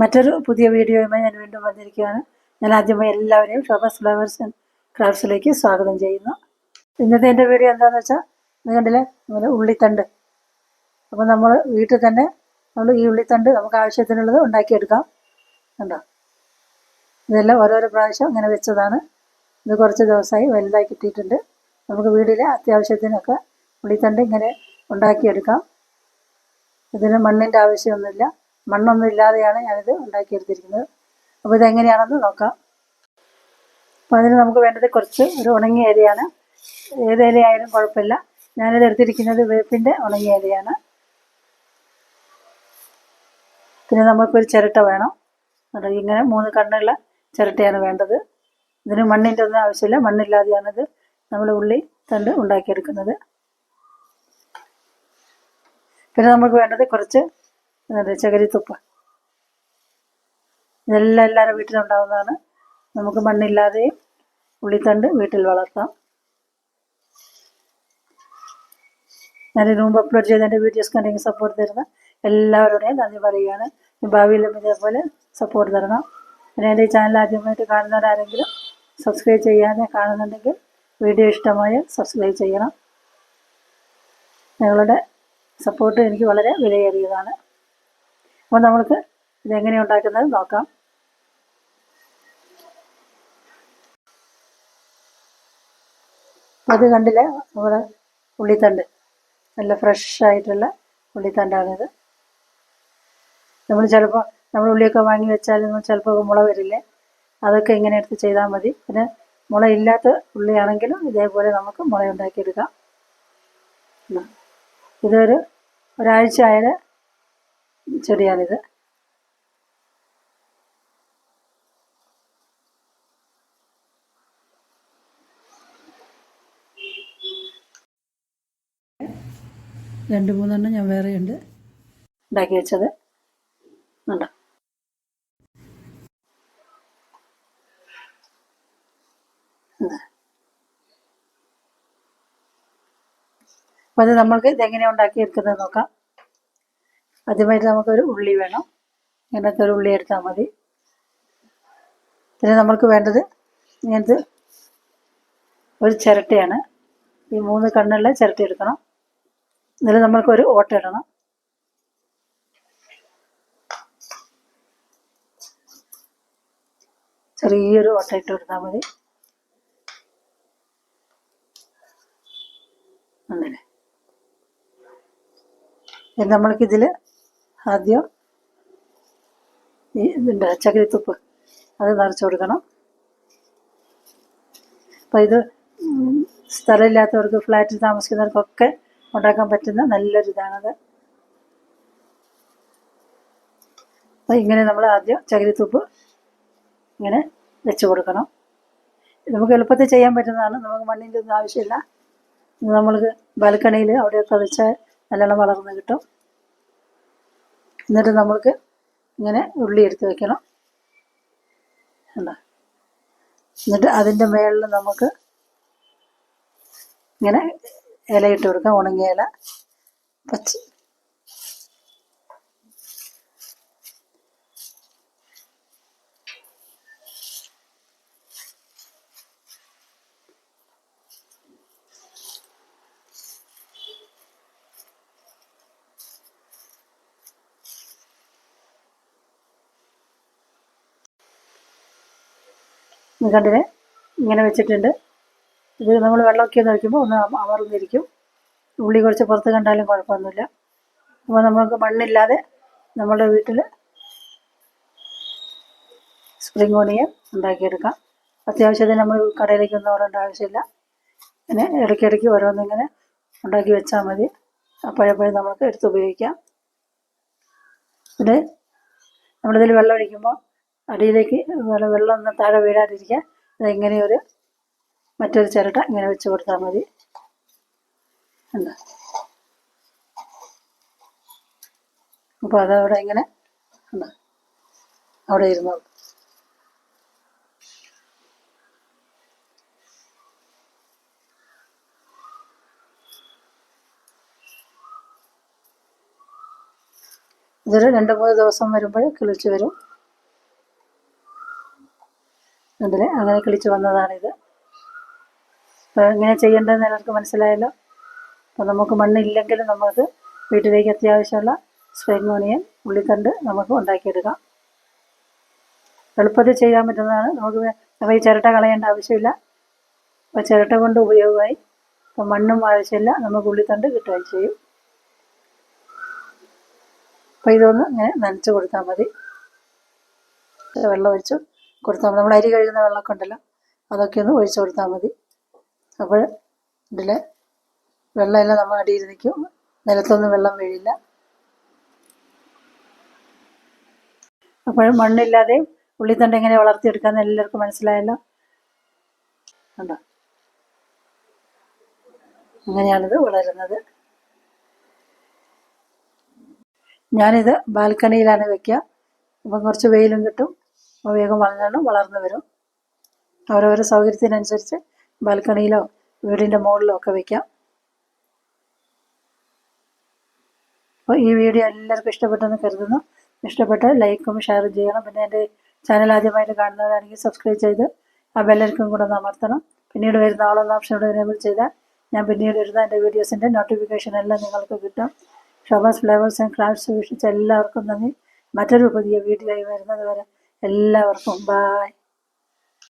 മറ്റൊരു പുതിയ വീഡിയോയുമായി ഞാൻ വീണ്ടും വന്നിരിക്കുകയാണ്. ഞാൻ ആദ്യമായി എല്ലാവരെയും ഷോബസ് ഫ്ലവേഴ്സ് ആൻഡ് ക്രാഫ്റ്റ്സിലേക്ക് സ്വാഗതം ചെയ്യുന്നു. ഇന്നത്തെ എന്റെ വീഡിയോ എന്താണെന്ന് വെച്ചാൽ ഇത് കണ്ടില്ലേ? നമ്മുടെ ഉള്ളിത്തണ്ട്. അപ്പോൾ നമ്മൾ വീട്ടിൽ തന്നെ നമ്മൾ ഈ ഉള്ളിത്തണ്ട് നമുക്ക് ആവശ്യത്തിനുള്ളത് ഉണ്ടാക്കിയെടുക്കാം. കണ്ടോ? ഇതെല്ലാം ഓരോരോ പ്രാവശ്യം ഇങ്ങനെ വെച്ചതാണ്. ഇത് കുറച്ച് ദിവസമായി വലുതായി കിട്ടിയിട്ടുണ്ട്. നമുക്ക് വീട്ടിലെ അത്യാവശ്യത്തിനൊക്കെ ഉള്ളിത്തണ്ട് ഇങ്ങനെ ഉണ്ടാക്കിയെടുക്കാം. ഇതിന് മണ്ണിന്റെ ആവശ്യമൊന്നുമില്ല. മണ്ണൊന്നും ഇല്ലാതെയാണ് ഞാനിത് ഉണ്ടാക്കിയെടുത്തിരിക്കുന്നത്. അപ്പോൾ ഇതെങ്ങനെയാണെന്ന് നോക്കാം. അപ്പോൾ അതിന് നമുക്ക് വേണ്ടത് കുറച്ച് ഒരു ഉണങ്ങിയ ഇലയാണ്. ഏത് ഇലയായാലും കുഴപ്പമില്ല. ഞാനിത് എടുത്തിരിക്കുന്നത് വേപ്പിന്റെ ഉണങ്ങിയ ഇലയാണ്. പിന്നെ നമുക്കൊരു ചിരട്ട വേണം. ഇങ്ങനെ മൂന്ന് കണ്ണുള്ള ചിരട്ടയാണ് വേണ്ടത്. ഇതിന് മണ്ണിന്റെ ഒന്നും ആവശ്യമില്ല. മണ്ണില്ലാതെയാണിത് നമ്മൾ ഉള്ളി തണ്ട് ഉണ്ടാക്കിയെടുക്കുന്നത്. പിന്നെ നമുക്ക് വേണ്ടത് കുറച്ച് എന്താണ് ചകരിത്തുപ്പ. ഇതെല്ലാം എല്ലാവരും വീട്ടിലുണ്ടാവുന്നതാണ്. നമുക്ക് മണ്ണില്ലാതെയും ഉള്ളിത്തണ്ട് വീട്ടിൽ വളർത്താം. ഞാൻ ഇതിനു മുമ്പ് അപ്ലോഡ് ചെയ്ത എന്റെ വീഡിയോസ് കണ്ടെങ്കിൽ സപ്പോർട്ട് തരുന്ന എല്ലാവരുടെയും നന്ദി പറയുകയാണ്. ഭാവിയിലും ഇതേപോലെ സപ്പോർട്ട് തരണം. പിന്നെ എന്റെ ചാനൽ ആദ്യമായിട്ട് കാണുന്നവരാരെങ്കിലും സബ്സ്ക്രൈബ് ചെയ്യാതെ കാണുന്നുണ്ടെങ്കിൽ വീഡിയോ ഇഷ്ടമായ സബ്സ്ക്രൈബ് ചെയ്യണം. നിങ്ങളുടെ സപ്പോർട്ട് എനിക്ക് വളരെ വിലയേറിയതാണ്. അപ്പോൾ നമുക്ക് ഇതെങ്ങനെ ഉണ്ടാക്കുന്നത് നോക്കാം. അത് കണ്ടില്ലേ? നമ്മുടെ ഉള്ളിത്തണ്ട്. നല്ല ഫ്രഷ് ആയിട്ടുള്ള ഉള്ളിത്തണ്ടാണിത് നമ്മൾ ചിലപ്പോൾ നമ്മൾ ഉള്ളിയൊക്കെ വാങ്ങി വെച്ചാൽ ചിലപ്പോൾ മുള വരില്ലേ? അതൊക്കെ ഇങ്ങനെ എടുത്ത് ചെയ്താൽ മതി. പിന്നെ മുള ഇല്ലാത്ത ഉള്ളിയാണെങ്കിലും ഇതേപോലെ നമുക്ക് മുള ഉണ്ടാക്കിയെടുക്കാം. ഇതൊരു ഒരാഴ്ച ആയ ചെടിയാണിത്. രണ്ട് മൂന്നെണ്ണം ഞാൻ വേറെയുണ്ട്. ഉണ്ടാക്കി വെച്ചത്. ഉണ്ടോ അപ്പം അത് നമ്മൾക്ക് ഇതെങ്ങനെ ഉണ്ടാക്കിയെടുക്കുന്നത് നോക്കാം. ആദ്യമായിട്ട് നമുക്കൊരു ഉള്ളി വേണം. ഇങ്ങനത്തെ ഒരു ഉള്ളി എടുത്താൽ മതി. പിന്നെ നമ്മൾക്ക് വേണ്ടത് ഇങ്ങനത്തെ ഒരു ചിരട്ടയാണ്. ഈ മൂന്ന് കണ്ണുള്ള ചിരട്ട എടുക്കണം. ഇതിൽ നമ്മൾക്ക് ഒരു ഓട്ട ഇടണം. ചെറിയൊരു ഓട്ട ഇട്ട് കൊടുത്താൽ മതി. അങ്ങനെ. നമ്മൾക്കിതിൽ ആദ്യം ഈ ഇതിന്റെ ചകിരിത്തുപ്പ് അത് നിറച്ച് കൊടുക്കണം. അപ്പോൾ ഇത് സ്ഥലമില്ലാത്തവർക്ക് ഫ്ലാറ്റിൽ താമസിക്കുന്നവർക്കൊക്കെ ഉണ്ടാക്കാൻ പറ്റുന്ന നല്ലൊരു ഇതാണത്. അപ്പോൾ ഇങ്ങനെ നമ്മൾ ആദ്യം ചകിരിത്തുപ്പ് ഇങ്ങനെ വെച്ച് കൊടുക്കണം. നമുക്ക് എളുപ്പത്തിൽ ചെയ്യാൻ പറ്റുന്നതാണ്. നമുക്ക് മണ്ണിന്റെ ഒന്നും ആവശ്യമില്ല. നമ്മൾക്ക് ബാൽക്കണിയിൽ അവിടെയൊക്കെ വെച്ചാൽ നല്ലോണം വളർന്ന് കിട്ടും. എന്നിട്ട് നമ്മൾക്ക് ഇങ്ങനെ ഉള്ളി എടുത്ത് വെക്കണം. എന്നിട്ട് അതിന്റെ മേളിൽ നമുക്ക് ഇങ്ങനെ ഇലയിട്ട് കൊടുക്കാം. ഉണങ്ങിയ ഇല പച്ച കണ്ടില്ലേ ഇങ്ങനെ വെച്ചിട്ടുണ്ട്. ഇത് നമ്മൾ വെള്ളമൊക്കെ ഒന്ന് വയ്ക്കുമ്പോൾ ഒന്ന് അമർന്നിരിക്കും. ഉള്ളി കുറച്ച് പുറത്ത് കണ്ടാലും കുഴപ്പമൊന്നുമില്ല. അപ്പോൾ നമുക്ക് മണ്ണില്ലാതെ നമ്മുടെ വീട്ടിൽ സ്പ്രിംഗ് ഓണിയൻ ഉണ്ടാക്കിയെടുക്കാം. അത്യാവശ്യത്തിന് നമ്മൾ കടയിലേക്കൊന്നും ഓടേണ്ട ആവശ്യമില്ല. പിന്നെ ഇടയ്ക്കിടയ്ക്ക് ഓരോന്നിങ്ങനെ ഉണ്ടാക്കി വെച്ചാൽ മതി. അപ്പോഴപ്പോഴും നമുക്ക് എടുത്ത് ഉപയോഗിക്കാം. പിന്നെ നമ്മളിതിൽ വെള്ളം ഒഴിക്കുമ്പോൾ അടിയിലേക്ക് വെള്ളം ഒന്ന് താഴെ വീഴാതിരിക്കാൻ അതിങ്ങനെ ഒരു മറ്റൊരു ചിരട്ട ഇങ്ങനെ വെച്ച് കൊടുത്താൽ മതി. എന്താ അപ്പോൾ അതവിടെ ഇങ്ങനെ എന്താ അവിടെ ഇരുന്നോളൂ ഇതൊരു രണ്ട് മൂന്ന് ദിവസം വരുമ്പോൾ കിളിച്ച് വരും. അതിൽ അങ്ങനെ കിളിച്ച് വന്നതാണിത്. അപ്പോൾ എങ്ങനെ ചെയ്യേണ്ടതെന്ന് എല്ലാവർക്കും മനസ്സിലായല്ലോ? അപ്പോൾ നമുക്ക് മണ്ണില്ലെങ്കിലും നമുക്ക് വീട്ടിലേക്ക് അത്യാവശ്യമുള്ള സ്പ്രിംഗ് ഓണിയൻ ഉള്ളിത്തണ്ട് നമുക്ക് ഉണ്ടാക്കിയെടുക്കാം. എളുപ്പത്തിൽ ചെയ്യാൻ പറ്റുന്നതാണ്. നമുക്ക് അപ്പോൾ ഈ ചിരട്ട കളയേണ്ട ആവശ്യമില്ല. അപ്പോൾ ചിരട്ട കൊണ്ട് ഉപയോഗമായി. അപ്പോൾ മണ്ണും ആവശ്യമില്ല. നമുക്ക് ഉള്ളിത്തണ്ട് കിട്ടുകയും ചെയ്യും. അപ്പോൾ ഇതൊന്ന് ഇങ്ങനെ നനച്ച് കൊടുത്താൽ മതി. വെള്ളം ഒഴിച്ച് കൊടുത്താൽ മതി. നമ്മൾ അരി കഴുകുന്ന വെള്ളമൊക്കെ ഉണ്ടല്ലോ അതൊക്കെ ഒന്ന് ഒഴിച്ചു കൊടുത്താൽ മതി. അപ്പോൾ ഇതിൽ വെള്ളമെല്ലാം നമ്മൾ അടിയിൽ നിൽക്കും. നിലത്തൊന്നും വെള്ളം വീഴില്ല. അപ്പോൾ മണ്ണില്ലാതെ ഉള്ളിത്തണ്ട് എങ്ങനെ വളർത്തിയെടുക്കാമെന്ന് എല്ലാവർക്കും മനസ്സിലായല്ലോ? ഉണ്ടോ അങ്ങനെയാണിത് വളരുന്നത്. ഞാനിത് ബാൽക്കണിയിലാണ് വെക്കുക. അപ്പം കുറച്ച് വെയിലും കിട്ടും. വേഗം വളരണം വളർന്നു വരും. അവരവരുടെ സൗകര്യത്തിനനുസരിച്ച് ബാൽക്കണിയിലോ വീടിന്റെ മുകളിലോ ഒക്കെ വയ്ക്കാം അപ്പോൾ ഈ വീഡിയോ എല്ലാവർക്കും ഇഷ്ടപ്പെട്ടെന്ന് കരുതുന്നു. ഇഷ്ടപ്പെട്ട് ലൈക്കും ഷെയറും ചെയ്യണം. പിന്നെ എന്റെ ചാനൽ ആദ്യമായിട്ട് കാണുന്നവരാണെങ്കിൽ സബ്സ്ക്രൈബ് ചെയ്ത് ആ ബെല്ലർക്കും കൂടെ ഒന്ന് അമർത്തണം. പിന്നീട് വരുന്ന ആളുള്ള ഓപ്ഷനോട് എനേബിൾ ചെയ്താൽ ഞാൻ പിന്നീട് വരുന്ന എന്റെ വീഡിയോസിന്റെ നോട്ടിഫിക്കേഷൻ എല്ലാം നിങ്ങൾക്ക് കിട്ടും. ഷോബാസ് ഫ്ലേവേഴ്സ് ആൻഡ് ക്രാഫ്റ്റ്സ് വീക്ഷിച്ച എല്ലാവർക്കും നന്ദി. മറ്റൊരു പുതിയ വീഡിയോ ആയി വരുന്നത് വരെ എല്ലാവർക്കും ബായ്